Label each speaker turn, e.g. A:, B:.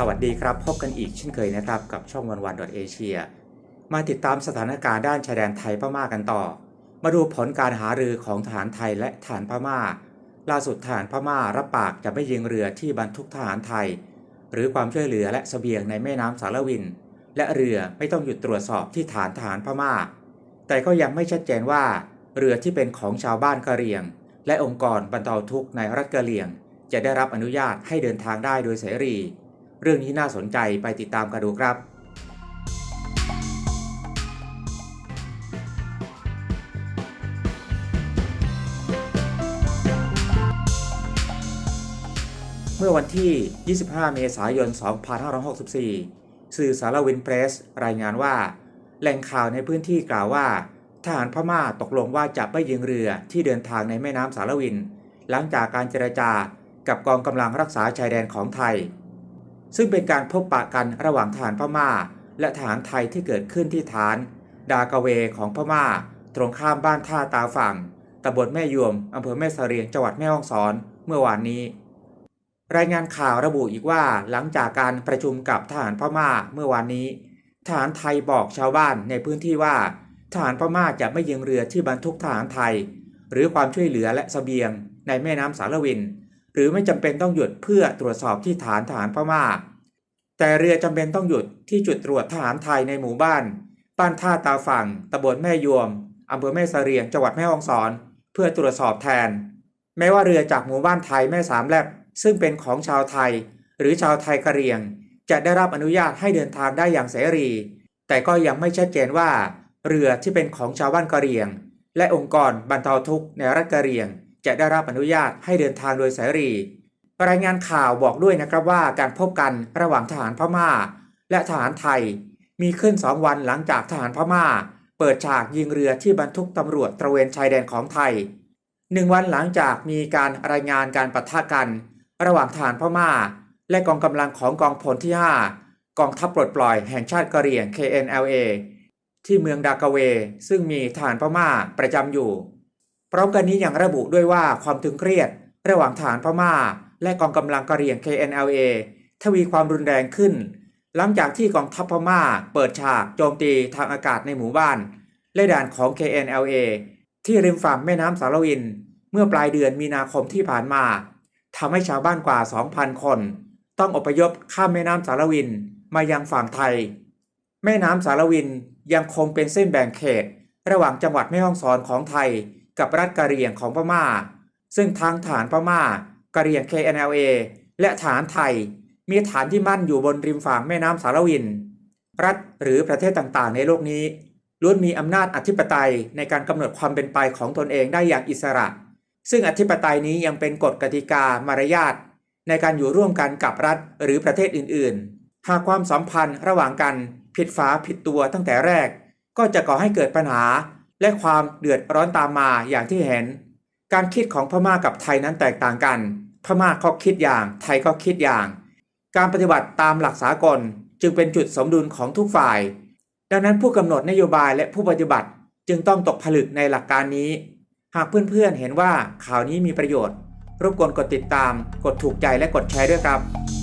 A: สวัสดีครับ พบกันอีกเช่นเคยนะครับ กับช่องวันวันเอเชียมาติดตามสถานการณ์ด้านชายแดนไทยพม่ากันต่อ มาดูผลการหารือของทหารไทยและทหารพม่า ล่าสุดทหารพม่ารับปากจะไม่ยิงเรือที่บรรทุกทหารไทย หรือความช่วยเหลือและเสบียงในแม่น้ำสารวิน และเรือไม่ต้องหยุดตรวจสอบที่ฐานทหารพม่า แต่ก็ยังไม่ชัดเจนว่า เรือที่เป็นของชาวบ้านกะเหรี่ยง และองค์กรบรรเทาทุกข์ในรัฐกะเหรี่ยง จะได้รับอนุญาตให้เดินทางได้โดยเสรี เรื่องนี้น่าสนใจไปติดตามกันดูครับเมื่อวันที่ 25 เมษายน 2564 สื่อสารวินเพรส รายงานว่า แหล่งข่าวในพื้นที่กล่าวว่า ทหารพม่าตกลงว่าจะไม่ยิงเรือที่เดินทางในแม่น้ำสารวิน หลังจากการเจรจากับกองกำลังรักษาชายแดนของไทย ซึ่งเป็นการพบปะกันระหว่างทหารพม่า และทหารไทยที่เกิดขึ้นที่ฐาน ดากเวของพม่า ตรงข้ามบ้านท่าตาฝั่งตำบลแม่ยวมอำเภอแม่เสรียงจังหวัดแม่ฮ่องสอนเมื่อวานนี้ รายงานข่าวระบุอีกว่าหลังจากการประชุมกับทหารพม่าเมื่อวานนี้ทหารไทยบอกชาวบ้านในพื้นที่ว่าทหารพม่าจะไม่ยิงเรือที่บรรทุกทหารไทย หรือความช่วยเหลือและเสบียงในแม่น้ำสารวิน หรือไม่จำเป็นต้องหยุดเพื่อตรวจสอบที่ฐานทหารพม่า แต่เรือจำเป็นต้องหยุดที่จุดตรวจทหารไทยในหมู่บ้าน บ้านท่าตาฝั่งตำบลแม่ยวมอำเภอแม่เสรียงจังหวัดแม่ฮ่องสอน เพื่อตรวจสอบแทน แม้ว่าเรือจากหมู่บ้านไทยแม่สามแลบซึ่งเป็นของชาวไทย หรือชาวไทยกะเหรี่ยง จะได้รับอนุญาตให้เดินทางได้อย่างเสรี แต่ก็ยังไม่ชัดเจนว่า เรือที่เป็นของชาวบ้านกะเหรี่ยง และองค์กรบรรเทาทุกข์ในรัฐกะเหรี่ยง จะได้รับอนุญาตให้เดินทางโดยเสรี รายงานข่าวบอกด้วยนะครับว่าการพบกันระหว่างทหารพม่า และทหารไทย มีขึ้นสองวันหลังจากทหารพม่า เปิดฉากยิงเรือที่บรรทุกตำรวจตระเวนชายแดนของไทยหนึ่งวันหลังจากมีการรายงานการปะทะกัน ระหว่างทหารพม่า และกองกำลังของกองพลที่ 5 กองทัพปลดปล่อยแห่งชาติกะเหรี่ยง KNLA ที่เมืองดากาเว ซึ่งมีทหารพม่าประจำอยู่ ร้อมกันนี้ยังระบุด้วยว่าความตึงเครียด ระหว่างทหารพม่า และกองกำลังกะเหรี่ยง KNLA ทวีความรุนแรงขึ้น หลังจากที่กองทัพพม่าเปิดฉากโจมตีทางอากาศในหมู่บ้าน และด่านของ KNLA ที่ริมฝั่งแม่น้ำสารวิน เมื่อปลายเดือนมีนาคมที่ผ่านมาทำให้ชาวบ้านกว่า 2,000 คน ต้องอพยพข้ามแม่น้ำสารวินมายังฝั่งไทย แม่น้ำสารวินยังคงเป็นเส้นแบ่งเขต ระหว่างจังหวัดแม่ฮ่องสอนของไทย กับรัฐกะเหรี่ยงของพม่า ซึ่งทางฐานพม่ากะเหรี่ยง KNLA และฐานไทย มีฐานที่มั่นอยู่บนริมฝั่งแม่น้ำสารวิน รัฐหรือประเทศต่างๆ ในโลกนี้ล้วนมีอำนาจอธิปไตยในการกำหนดความเป็นไปของตนเองได้อย่างอิสระ ซึ่งอธิปไตยนี้ยังเป็นกฎกติกามารยาทในการอยู่ร่วมกันกับรัฐหรือประเทศอื่นๆ หากความสัมพันธ์ระหว่างกันผิดฝาผิดตัวตั้งแต่แรก ก็จะก่อให้เกิดปัญหา และความเดือดร้อนตามมาอย่างที่เห็น การคิดของพม่ากับไทยนั้นแตกต่างกัน พม่าเขาคิดอย่าง ไทยก็คิดอย่าง การปฏิบัติตามหลักสากลจึงเป็นจุดสมดุลของทุกฝ่าย ดังนั้นผู้กำหนดนโยบายและผู้ปฏิบัติจึงต้องตกผลึกในหลักการนี้ หากเพื่อนๆเห็นว่าข่าวนี้มีประโยชน์ รบกวนกดติดตาม กดถูกใจและกดแชร์ด้วยครับ